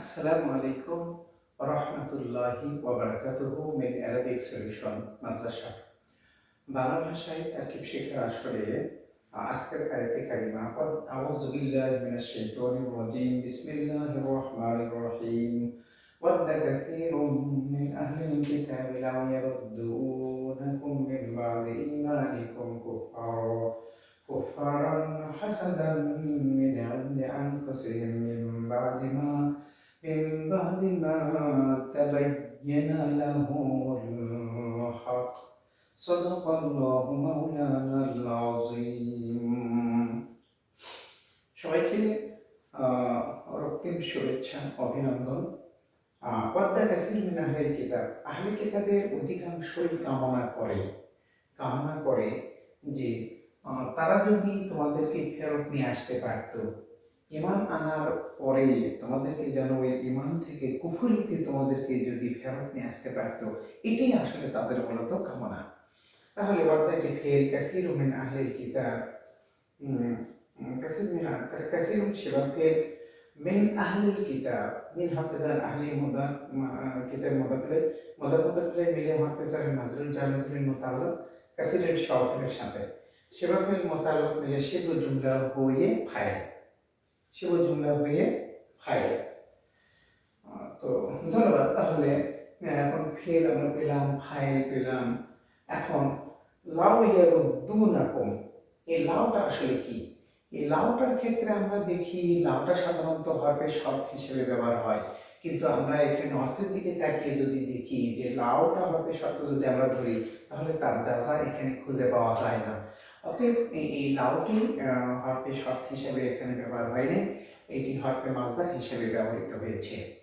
আসসালামু আলাইকুম রহমতুল্লাহি ওবরাকাতুহু মিন অ্যারাবিক সলিউশন মাদ্রাসা বাংলা ভাষায় তারকিব শেখার আসরে আজকের আয়াতে কারিমা আউযু বিল্লাহি মিনাশ শাইতানির রাজিম বিসমিল্লাহির রহমানির রহিম ود كثير من أهل الكتاب لو يردونكم من بعد إيمانكم كفارا كفارا حسدا من عند أنفسهم من بعد ما শুভেচ্ছা, অভিনন্দন। পদ্মা কাসির মিন কিতাব। আহলে কিতাবের অধিকাংশই কামনা করে। কামনা করে যে তারা যদি তোমাদেরকে ফেরত নিয়ে আসতে পারতো, ইমান আনার পরে তোমাদেরকে যেন ওই ইমান থেকে কুফুরিতে তোমাদেরকে যদি ফেরত নিয়ে আসতে পারতো, এটাই আসলে তাদের মূলত কামনা। তাহলে ওয়াদাকে ফের কাসির মিন আহলের কিতাব কাসির মিন কাসির সেবা ফের মিন আহলের কিতাব, মিন হাফেজার আহলি মুদা, মা- কিতাব মুদাফিলে মুদা মুদাফিলে মিলে হাফেজার মাজরুল জামিজুল মুতাল্লাক কাসিরের শহরের সাথে। ফের মুতাল্লাক মিলে শিবু জুমলা হয়ে ফায় শিব জুমলা হয়ে ফাইল তো ধন্যবাদ। তাহলে এখন ফেল আমরা পেলাম ফাইল পেলাম। এখন, লাউ ইয়ার দুনাকম এই লাউটা আসলে কি? এই লাউটার ক্ষেত্রে আমরা দেখি লাউটা সাধারণত হরফের শব্দ হিসেবে ব্যবহার হয়। কিন্তু আমরা এখানে অর্থের দিকে তাকিয়ে যদি দেখি যে লাউটা হরফের শব্দ যদি আমরা ধরি, তাহলে তার যাজা এখানে খুঁজে পাওয়া যায় না। অতএব এই- লাউটি হরফে শব্দ হিসেবে এখানে ব্যবহার হয়নি। এটি হরফে মাজদার হিসেবে ব্যবহৃত হয়েছে।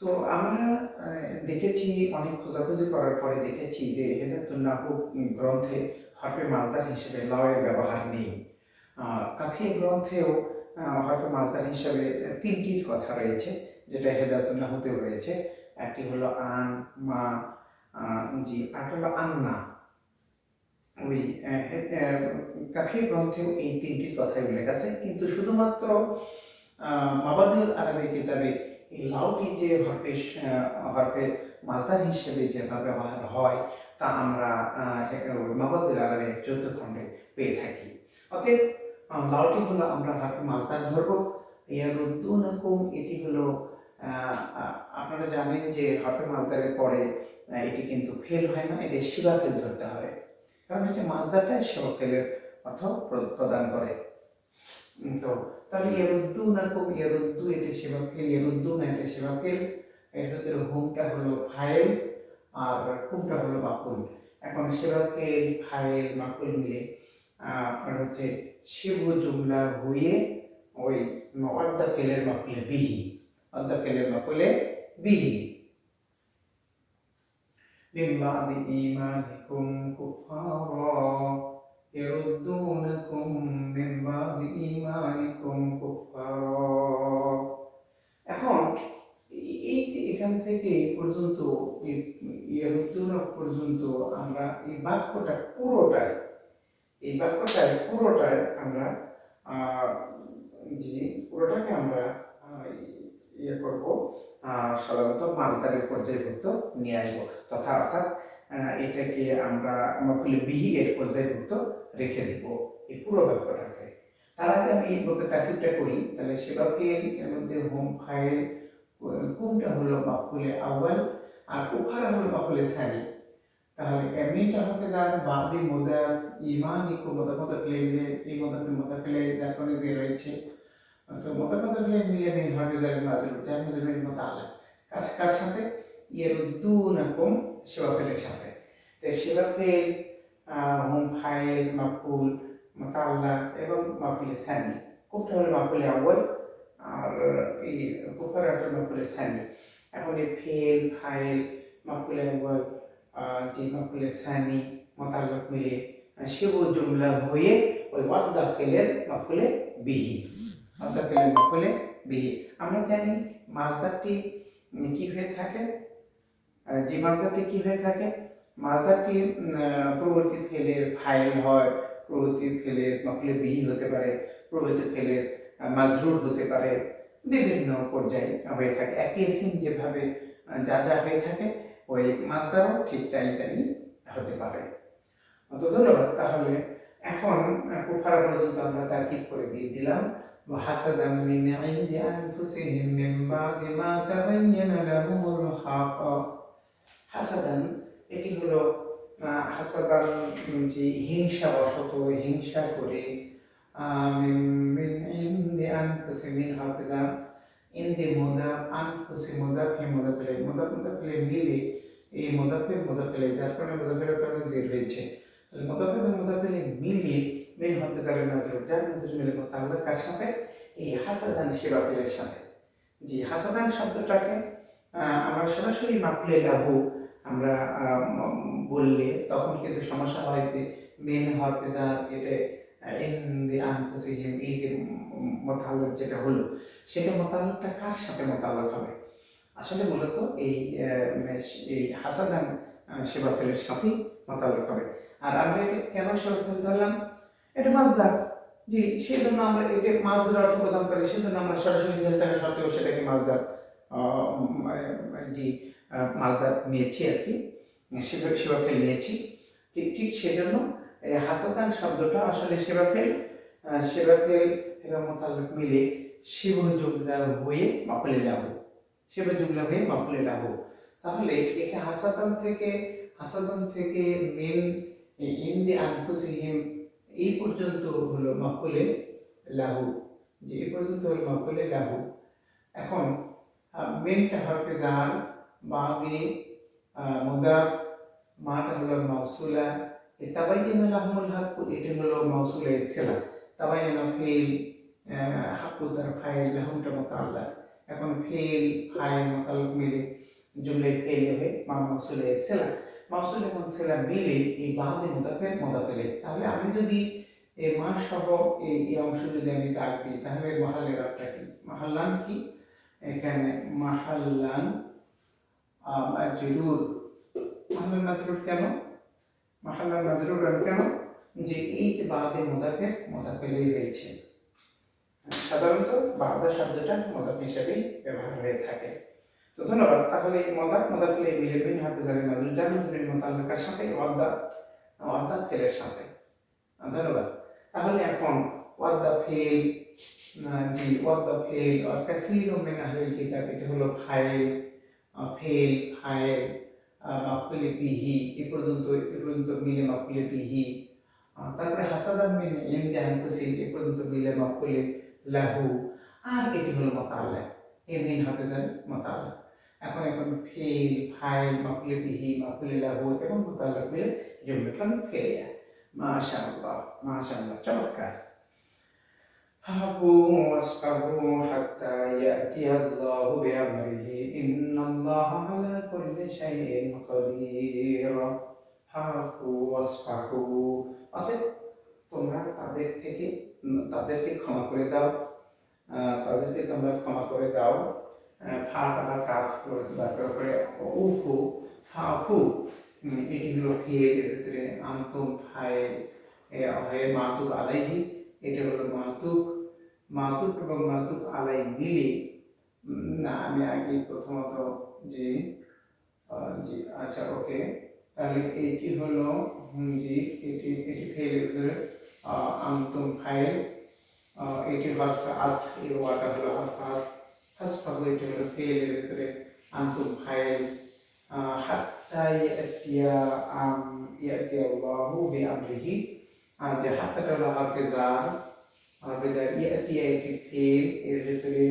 তো আমরা দেখেছি অনেক খোঁজাখুঁজি করার পরে দেখেছি যে এখানে তো হেদাতুল্লাহ গ্রন্থে হরফে মাজদার হিসেবে লাউয়ের ব্যবহার নেই। কাফি গ্রন্থেও হরফে মাজদার হিসাবে তিনটির কথা রয়েছে, যেটা হেদাতুল্লাহতেও রয়েছে। একটি হলো আন, মা জি আর হলো আন্না। ওই কাফি গ্রন্থেও এই তিনটির কথাই উল্লেখ আছে। কিন্তু শুধুমাত্র মাবাদুল আরবি কিতাবে এই লাউটি যে হরফে হরফে মাজার হিসেবে যে ব্যবহার হয়, তা আমরা মাবাদুল আরবি চোদ্দ খণ্ডে পেয়ে থাকি। অতএব লাউটি হলো আমরা হরফে মাজার ধরবো। ইয়ারুদ্দুনাকুম এটি হলো আপনারা জানেন যে হরফে মাজারের পরে এটি কিন্তু ফেল হয় না, এটি শিবা ফেল ধরতে হয় কারণ হচ্ছে মাজদাটা শিবা ফেলের অর্থ প্রদান করে। তো, তাহলে ইয়ারুদ্দু খুব ইয়ারুদ্দু এটা সেবা ফেল ইয়ারুদ্দু না, এটা সেবা ফেল। এর ভিতরে হোমটা হলো ফাইল, আর কুমটা হলো মাকুল। এখন সেবা ফেল, ফাইল, মাকুল মিলে আপনার হচ্ছে শিব জুমলা হয়ে ওই অর্ধা ফেলের মাকুলে বিহি অর্ধা ফেলের মাকুলে বিহি من بعد إيمانكم كفارا يردونكم من بعد إيمانكم كفارا এখন এই এই যে এখান থেকে এই পর্যন্ত ইয়ারুদ্দুনা পর্যন্ত আমরা এই বাক্যটা পুরোটাই এই বাক্যটাই পুরোটাই আমরা যে পুরোটাকে আমরা ইয়ে করব সাধারণত মাছদারের পর্যায়ভুক্ত নিয়ে আসব। তথা অর্থাৎ এটাকে আমরা মকুলে বিহি এর পর্যায়ভুক্ত রেখে দিব, এই পুরো ব্যাপারটাকে। তার আগে আমি এই বলতে তাকিবটা করি, তাহলে সেবাকে এর মধ্যে হোম ফাইল কোনটা হলো মাকুলে আউয়াল আর উখারা হলো মাকুলে সানি তাহলে এমনিটা হবে যার বাদি মোদা ইমান ইকো মোদা মোদা প্লে এই মোদা মোদা প্লে যার কারণে যে রয়েছে তো মোদা মোদা প্লে মিলে মিল হবে যার নাজুল যার নাজুলের মতো আলাদা কার কার সাথে? ইয়ারুদ্দুনাকুম সেবাফেলের সাথে। তো সেবাফেল হোম ফাইল মাকুল মোতাল্লা এবং মাকুলে সানি। কোনটা হলো মাকুলে আউয়াল আর এই কুফারাটা মাকুলে সানি। এখন এই ফেল ফাইল মাকুলে আহ, যে মাকুলে সানি মোতাল্লাক মিলে শিব জুমলা হয়ে ওই ওয়াদ্দা ফেলের মাকুলে বিহি। ওয়াদ্দা ফেলের মাকুলে বিহি। আমরা জানি মাছদারটি কি হয়ে থাকে? যে মাছদারটি কি হয়ে থাকে? মাছদারটি পূর্ববর্তী ফেলের ফাইল হয় পূর্ববর্তী ফেলের মাকুলে বিহি হতে পারে পূর্ববর্তী ফেলের আহ, মাজরুর হতে পারে বিভিন্ন পর্যায়ে হয়ে থাকে। একই সিম যেভাবে যা যা হয়ে থাকে ওই মাছদারও ঠিক তাই তাই হতে পারে তো ধন্যবাদ তাহলে এখন আহ, কুফারা পর্যন্ত আমরা তার্কিব করে দিয়ে দিলাম وحسدا من عند أنفسهم من بعد ما تبين لهم الحق হাসাদান এটি হলো আহ, হাসাদান উম, যে হিংসা বশত হিংসা করে আহ, মিন- মিন ইন্দি আনফুসিহিম হাফিজা ইন্দি মুদাফ আনফুসি মুদাফি মুদাফিলে মুদাফ মুদাফিলে মিলে এই মুদাফির মুদাফিলে যার কারণে মুদাফিলের কারণে জের হয়েছে তাহলে মুদাফির এবং মুদাফিলে মিলিয়ে মিন হাফিজারের নাজর যার নাজর মিলে মোতাল্লাক কার সাথে? এই হাসাদান সেবাফিলের সাথে। যে হাসাদান শব্দটাকে আমরা সরাসরি মাপলে লাহু আমরা বললে তখন কিন্তু সমস্যা হয় যে মেন হাফিজা এটা ইন্দি আনফুসিহিম, এই যে যেটা হলো, সেটা মোতাল্লাকটা কার সাথে মোতাল্লাক হবে? আসলে মূলত এই এই হাসাদান সেবা সেবাফিলের সাথেই মোতাল্লাক হবে। আর আমরা এটা কেন সেবাফিল ধরলাম? এটা মাজদার জি সেই জন্য আমরা এটা মাজদার অর্থ প্রদান করি সেই জন্য আমরা সরাসরি মিলে থাকা সত্ত্বেও সেটাকে মাজদার জি মাজদার নিয়েছি আর কি, সেবা সেবাফেল নিয়েছি। ঠিক ঠিক সেজন্য এই হাসাতান শব্দটা আসলে সেবাফেল সেবা সেবাফেল এবং মোতাল্লক মিলে শিব জুমলা হয়ে মাফলে লাভ শিব জুমলা হয়ে মাফলে লাভ তাহলে একে হাসাতান থেকে হাসাতান থেকে মেন ইন্দি আনফুসিহিম, এই পর্যন্ত হলো মাফলে লাহু। যে এই পর্যন্ত হলো মাফলে লাহু। এখন মেনটা হরফে জাল বাদি মুদাফ, মাটা হলো মাউসুলা। তাবাইয়ানা লাহমুল হাক্কু এটি হলো মাউসুলের সেলা তাবাইয়ানা ফেল হাক্কু তার ফাইল, লাহমটা মোতাল্লা এখন ফেল ফাইল মোতাল্লাক মিলে জুমলে ফেল হবে মা মাউসুলের সেলা মাউসুল এবং সেলা মিলে এই বাহাদি মুদাফের মুদাফেলে তাহলে আমি যদি এই মা সহ এই এই অংশ যদি আমি দাগ দিই, তাহলে মহালের অর্থটা কি? মাহাল্লান কি? এখানে মাহাল্লান মাজরুর মাহাল্লান মাজরুর কেন? মাহাল্লান মাজরুর কেন? যে এই বাদে মুদাফের মুদাফেলেই রয়েছে সাধারণত বাদা শব্দটা মদাফ হিসাবেই ব্যবহার হয়ে থাকে। তো ধন্যবাদ। তাহলে এই মদাফ মদাফেলে মিলে বিন মাজরুর যার মাজরুর মোতাল্লাকার সাথে? ওয়াদা ওয়াদা ফেলের সাথে। ধন্যবাদ। তাহলে এখন ওয়াদা ফেল জি ওয়াদা ফেল আর কাসির মিন আহলিল কিতাব এটা হলো ফাইল ফেল ফাইল মাকুলে বিহি এ পর্যন্ত এ পর্যন্ত মিলে মাকুলে আহ, তারপরে হাসাদান মিন ইনদি আনফুসিম এ পর্যন্ত মিলে মাকুলে লাহু আর এটি হলো মাতাল্লা এ মিন হাফিজার মাতাল্লা এখন এখন ফেল ফাইল মাকুলে বিহি মাকুলে লাহু এবং মাতাল্লা মিলে জুমলাতান ফেলিয়া মাশাআল্লাহ মাশাআল্লাহ চমৎকার فاعفوا واصفحوا حتى يأتي الله بأمره إن الله على كل شيء قدير فاعفوا واصفحوا অতএব তোমরা তাদের থেকে তাদেরকে ক্ষমা করে দাও। তাদেরকে তোমরা ক্ষমা করে দাও। ফা তারা কাজ করে তারপরে করে উফু ফাফু উম, এটি হলো এর ভিতরে আন্তম ফায়ে হয়ে মাতুব আলাইহি। এটা হলো মাতুব মাতুব এবং মাতুব আলাই মিলে। না আমি আগে প্রথমত যে জি আচ্ছা ওকে। তাহলে এটি হলো হুম, জি এটি এটি ফেলের ভিতরে আন্তম ফাইল এটি হরফ আফ এই ওয়াটা হলো হরফ আফ হাসফাহু এটি হলো ফেলের ভিতরে আন্তম ফাইল। হাত্তা ইয়াতিয়া আম ইয়াতিয়া আল্লাহু বিআমরিহি। আর যে হাত্তাটা হলো হরফে জার হরফে জার ইয়াতিয়া এটি ফেল এর ভিতরে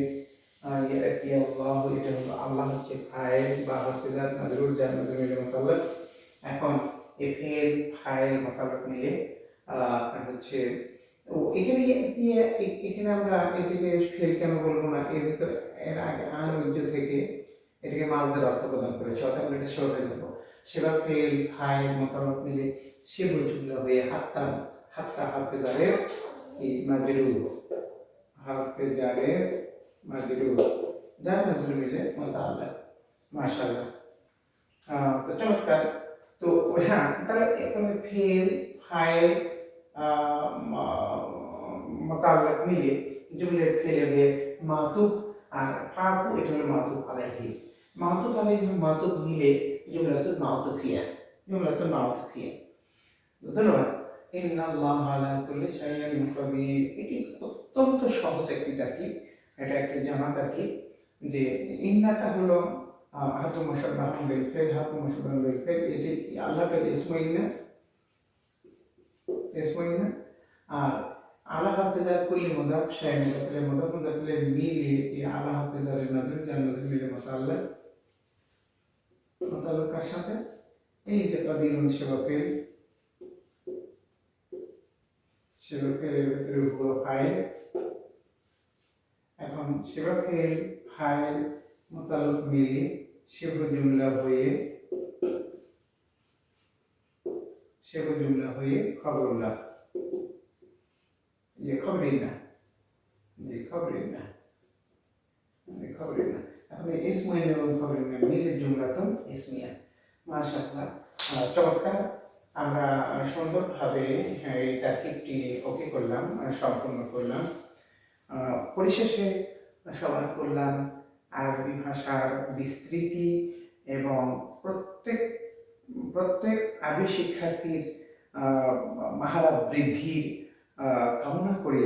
আহ, ইয়াতিয়া আল্লাহু এটা হলো আল্লাহ হচ্ছে ফাইল বা হরফে জার মাজরুর জার মাজরুরের মোতাবেক। এখন এফেল ফাইল মোতাবেক মিলে হচ্ছে এখানে দিয়ে এখানে আমরা এটিকে ফেল কেন বলব না? এর ভিতরে এর আগে আনুর্য থেকে এটাকে মাছদের অর্থ প্রদান করেছে। অর্থাৎ আমরা এটা সরে যাব সেবা ফেল ফাইল মোতাবেক মিলে সে বইগুলো হয়ে হাত্তা হাত্তা হাফেজারের এই মাজরু। হাফেজারের মাজরু। যার মাজরু মিলে মোতাল্লা মাশাআল্লাহ। আহ, তো চমৎকার। তো হ্যাঁ তাহলে এখানে ফেল ফাইল মোতাবেক মিলে জুমলে ফেলে হয়ে মাতুব আর ফাফু এটা হলো মাতুব আলাইহি মাতুব আলাইহি মাতুব মিলে জুমলাতু মাতুফিয়া জুমলাতু মাতুফিয়া ধন্যবাদ। এটি অত্যন্ত সহজ একটি তাকিব এটা একটি জানা তাকিব যে ইন্নাটা হলো হাতু মুসাব্বাহ বিল ফেল হাতু মুসাব্বাহ বিল ফেল এটি আল্লাহ তাআলা ইসমুইন্না ইসমুইন্না আর আলা হাফেজার কুল্লি মুদাফ শাই মুদাফিলে মুদাফ মুদাফিলে মিলে এই আলা হাফেজারের নাজর জান্নাত মিলে মুতাআল্লাহ মুতাআল্লাকার সাথে এই যে কাদিরুন সেবা ফেল সেবা ফেলের ভিতরে হুয়া ফাইল এখন সেবা ফেল ফাইল মোতালক মিলে সেব জুমলা হয়ে সেব জুমলা হয়ে খবরুল্লাহ। যে খবরই না। যে খবরই না। যে খবরই না। এখন এই ইসমুইন এবং খবরই না মিলে জুমলা তো ইসমিয়া। মাশাআল্লাহ। চমৎকার। আমরা সুন্দরভাবে হ্যাঁ, এই তার্কিকটি ওকে করলাম সম্পূর্ণ করলাম। পরিশেষে সবার করলাম আরবি ভাষার বিস্তৃতি এবং প্রত্যেক প্রত্যেক আবি শিক্ষার্থীর মাহারা বৃদ্ধির কামনা করে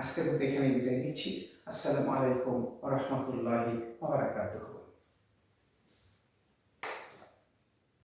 আজকের মতো এখানে বিদায় নিচ্ছি। আসসালামু আলাইকুম রহমতুল্লাহি ওবরাকাতুহু